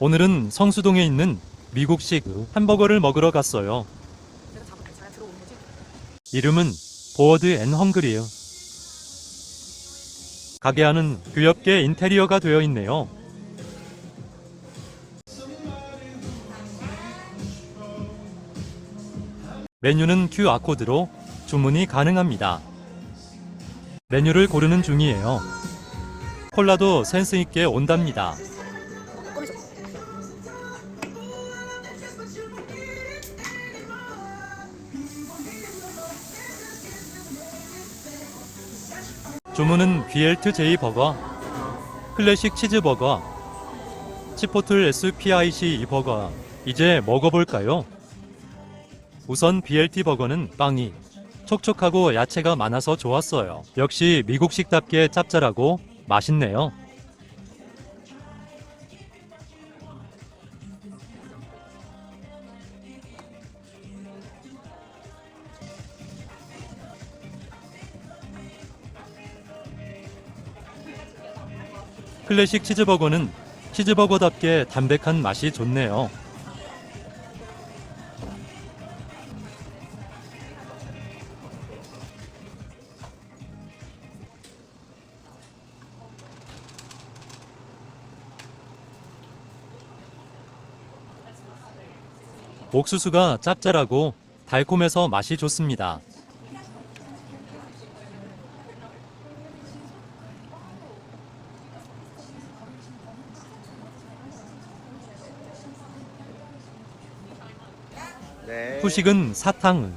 오늘은 성수동에 있는 미국식 햄버거를 먹으러 갔어요. 내가 잡을게. 잘 들어오는 거지? 이름은 보어드 앤 헝그리요. 가게 안은 귀엽게 인테리어가 되어 있네요. 메뉴는 QR코드로 주문이 가능합니다. 메뉴를 고르는 중이에요. 콜라도 센스 있게 온답니다. 주문은 BL트 J 버거, 클래식 치즈 버거, 치포틀 SPIC 버거. 이제 먹어볼까요? 우선 BLT 버거는 빵이 촉촉하고 야채가 많아서 좋았어요. 역시 미국식답게 짭짤하고 맛있네요. 클래식 치즈버거는 치즈버거답게 담백한 맛이 좋네요. 옥수수가 짭짤하고 달콤해서 맛이 좋습니다. 후식은 사탕,